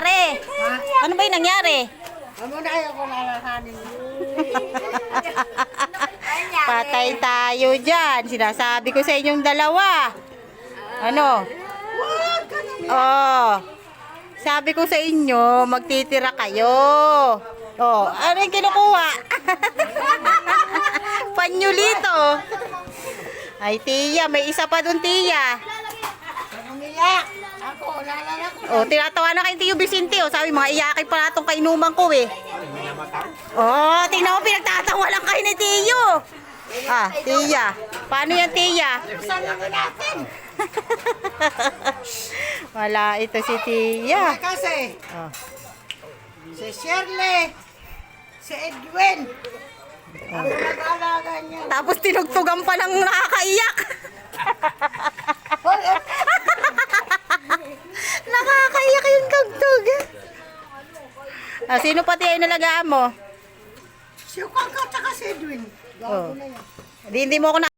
nangyari? Ano ba yung nangyari? Ano na ayaw ko lalahanin. Patay tayo dyan. Sinasabi ko sa inyong dalawa. Ano? Oh. Sabi ko sa inyo, magtitira kayo. Oh, ano yung kinukuha? Panyulito. Ay, Tia, may isa pa dun, Tia. Umiyak. Naalala ko. Oh, tinatawa na kay Tio Vicente. Oh, sabi, mga iyakin pa na itong kainuman ko eh. Oh, tingnan mo, pinagtatawa lang kayo ni Tio. Ah, Tia. Paano yan, Tia? Salangin natin. Wala, ito si Tia. Kasi, Oh. si Shirley, si Edwin, nag-alaga niya. Tapos tinugtugan pa lang nakakaiyak yung tugtog. Ah, sino pati ay nalagaan mo? si Ukang ka, tsaka si Edwin. Oh. Gago na yan. Di, hindi mo ako na